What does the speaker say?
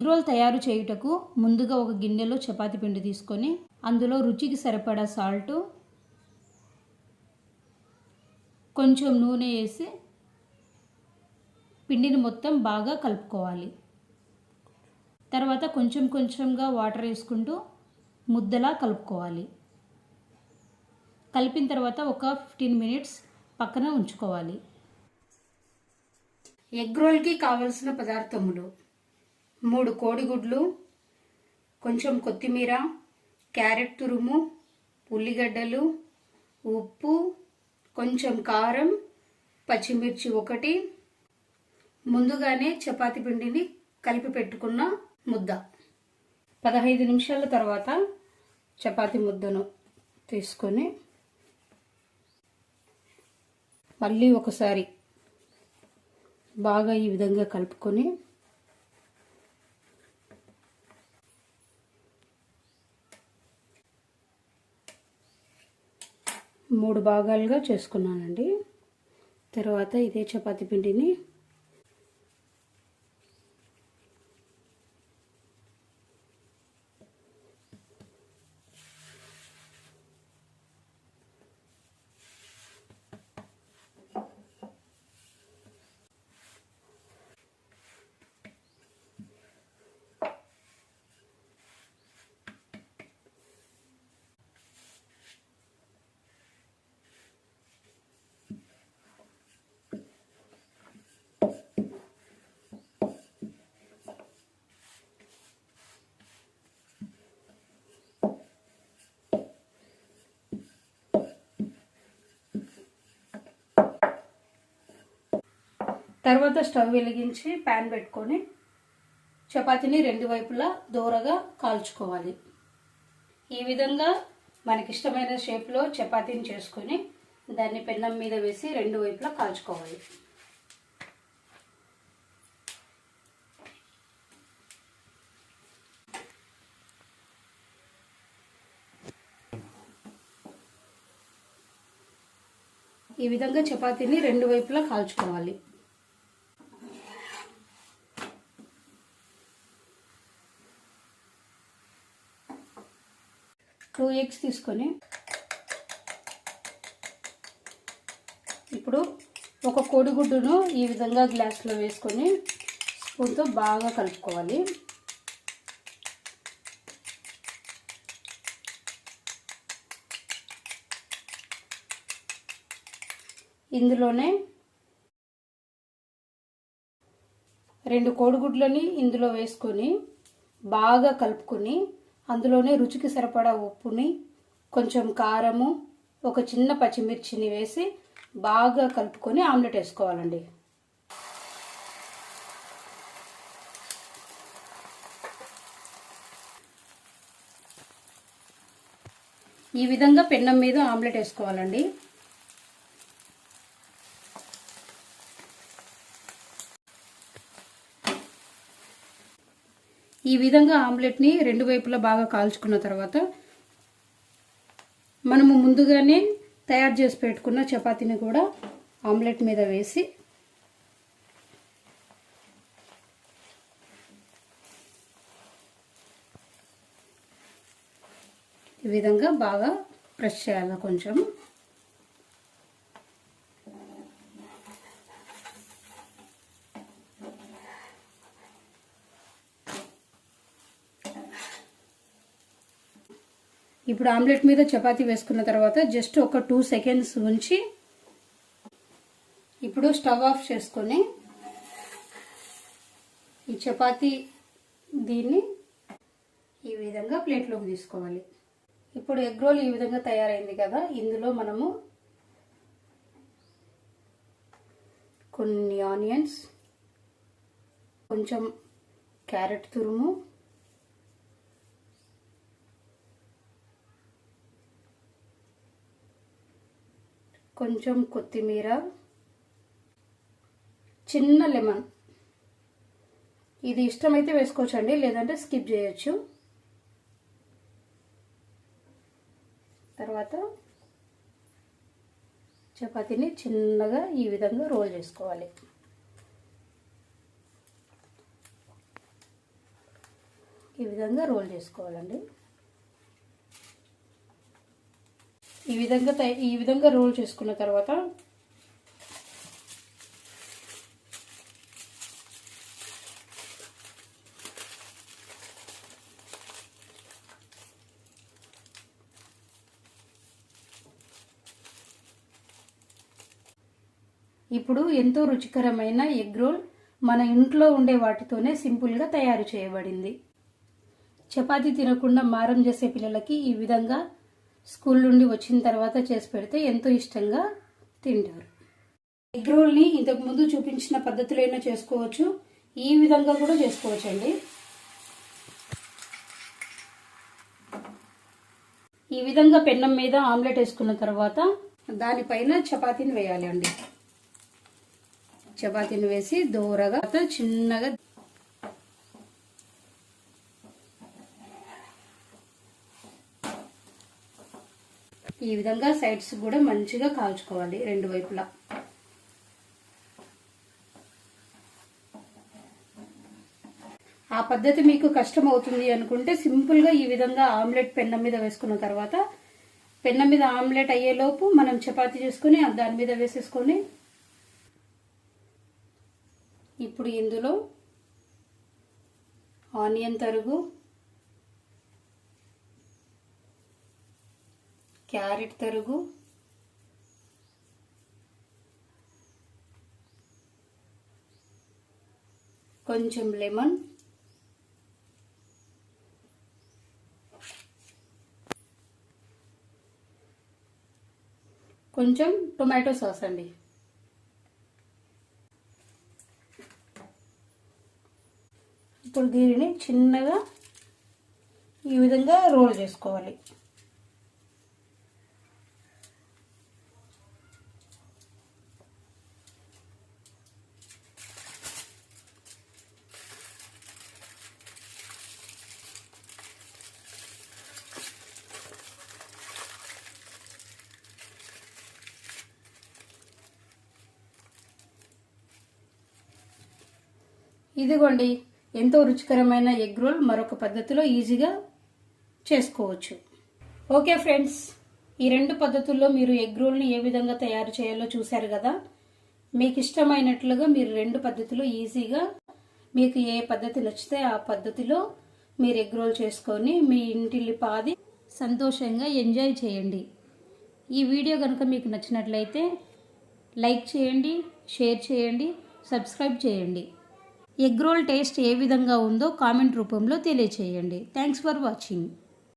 Role తయారు చేయుటకు ముందుగా ఒక గిన్నెలో చపాతి పిండి తీసుకొని అందులో రుచికి సరిపడా సాల్టు కొంచెం నూనె వేసి పిండిని మొత్తం బాగా కలుపుకోవాలి. తర్వాత కొంచెం కొంచెంగా వాటర్ వేసుకుంటూ ముద్దలా కలుపుకోవాలి. కలిపిన తర్వాత ఒక ఫిఫ్టీన్ మినిట్స్ పక్కన ఉంచుకోవాలి. ఎగ్ రోల్కి కావలసిన పదార్థములు మూడు కోడిగుడ్లు కొంచెం కొత్తిమీర క్యారెట్ తురుము ఉల్లిగడ్డలు ఉప్పు కొంచెం కారం పచ్చిమిర్చి ఒకటి ముందుగానే చపాతి పిండిని కలిపి పెట్టుకున్న ముద్ద. పదహైదు నిమిషాల తర్వాత చపాతి ముద్దను తీసుకొని మళ్ళీ ఒకసారి బాగా ఈ విధంగా కలుపుకొని మూడు భాగాలుగా చేసుకున్నానండి. తర్వాత ఇదే చపాతి పిండిని తర్వాత స్టవ్ వెలిగించి ప్యాన్ పెట్టుకొని చపాతీని రెండు వైపులా దూరగా కాల్చుకోవాలి. ఈ విధంగా మనకి ఇష్టమైన షేప్లో చపాతీని చేసుకొని దాన్ని పెన్నం మీద వేసి రెండు వైపులా కాల్చుకోవాలి. ఈ విధంగా చపాతీని రెండు వైపులా కాల్చుకోవాలి. టూ ఎగ్స్ తీసుకొని ఇప్పుడు ఒక కోడిగుడ్డును ఈ విధంగా గ్లాస్లో వేసుకొని స్పూన్తో బాగా కలుపుకోవాలి. ఇందులోనే రెండు కోడిగుడ్లని ఇందులో వేసుకొని బాగా కలుపుకొని అందులోనే రుచికి సరిపడా ఉప్పుని కొంచెం కారము ఒక చిన్న పచ్చిమిర్చిని వేసి బాగా కలుపుకొని ఆమ్లెట్ వేసుకోవాలండి. ఈ విధంగా పెన్నం మీద ఆమ్లెట్ వేసుకోవాలండి. ఈ విధంగా ఆమ్లెట్ని రెండు వైపులా బాగా కాల్చుకున్న తర్వాత మనము ముందుగానే తయారు చేసి పెట్టుకున్న చపాతీని కూడా ఆమ్లెట్ మీద వేసి ఈ విధంగా బాగా ప్రెస్ చేయాలి కొంచెం. ఇప్పుడు ఆమ్లెట్ మీద చపాతీ వేసుకున్న తర్వాత జస్ట్ ఒక టూ సెకండ్స్ ఉంచి ఇప్పుడు స్టవ్ ఆఫ్ చేసుకొని ఈ చపాతీ దీన్ని ఈ విధంగా ప్లేట్లోకి తీసుకోవాలి. ఇప్పుడు ఎగ్ రోల్ ఈ విధంగా తయారైంది కదా ఇందులో మనము కొన్ని ఆనియన్స్ కొంచెం క్యారెట్ తురుము కొంచెం కొత్తిమీర చిన్న లెమన్. ఇది ఇష్టమైతే వేసుకోవచ్చండి లేదంటే స్కిప్ చేయొచ్చు. తర్వాత చపాతీని చిన్నగా ఈ విధంగా రోల్ చేసుకోవాలి. ఈ విధంగా రోల్ చేసుకోవాలండి. ఈ విధంగా ఈ విధంగా రోల్ చేసుకున్న తర్వాత ఇప్పుడు ఎంతో రుచికరమైన ఎగ్ రోల్ మన ఇంట్లో ఉండే వాటితోనే సింపుల్గా తయారు చేయబడింది. చపాతీ తినకుండా మారం చేసే పిల్లలకి ఈ విధంగా స్కూల్ నుండి వచ్చిన తర్వాత చేసి పెడితే ఎంతో ఇష్టంగా తింటారు. ఎగ్ రోల్ని ఇంతకుముందు చూపించిన పద్ధతిలో చేసుకోవచ్చు. ఈ విధంగా కూడా చేసుకోవచ్చు అండి ఈ విధంగా పెన్నం మీద ఆమ్లెట్ వేసుకున్న తర్వాత దానిపైన చపాతీని వేయాలి అండి చపాతీని వేసి దూరగా చిన్నగా ఈ విధంగా సైడ్స్ కూడా మంచిగా కాల్చుకోవాలి రెండు వైపులా. ఆ పద్ధతి మీకు కష్టం అవుతుంది అనుకుంటే సింపుల్గా ఈ విధంగా ఆమ్లెట్ పెన్నం మీద వేసుకున్న తర్వాత పెన్నం మీద ఆమ్లెట్ అయ్యేలోపు మనం చపాతి చేసుకుని దాని మీద వేసేసుకొని ఇప్పుడు ఇందులో ఆనియన్ తరుగు క్యారెట్ తరుగు. కొంచెం లెమన్. కొంచెం టొమాటో సాస్ అండి. ఇప్పుడు దీనిని చిన్నగా ఈ విధంగా రోల్ చేసుకోవాలి. ఇదిగోండి ఎంతో రుచికరమైన ఎగ్ రోల్ మరొక పద్ధతిలో ఈజీగా చేసుకోవచ్చు. ఓకే ఫ్రెండ్స్ ఈ రెండు పద్ధతుల్లో మీరు ఎగ్ రోల్ని ఏ విధంగా తయారు చేయాలో చూశారు కదా? మీకు ఇష్టమైనట్లుగా మీరు రెండు పద్ధతులు ఈజీగా మీకు ఏ పద్ధతి నచ్చితే ఆ పద్ధతిలో మీరు ఎగ్ రోల్ చేసుకొని మీ ఇంటిల్లి పాది సంతోషంగా ఎంజాయ్ చేయండి. ఈ వీడియో కనుక మీకు నచ్చినట్లయితే లైక్ చేయండి షేర్ చేయండి సబ్స్క్రైబ్ చేయండి. ఎగ్ రోల్ టేస్ట్ ఏ విధంగా ఉందో కామెంట్ రూపంలో తెలియచేయండి. Thanks for watching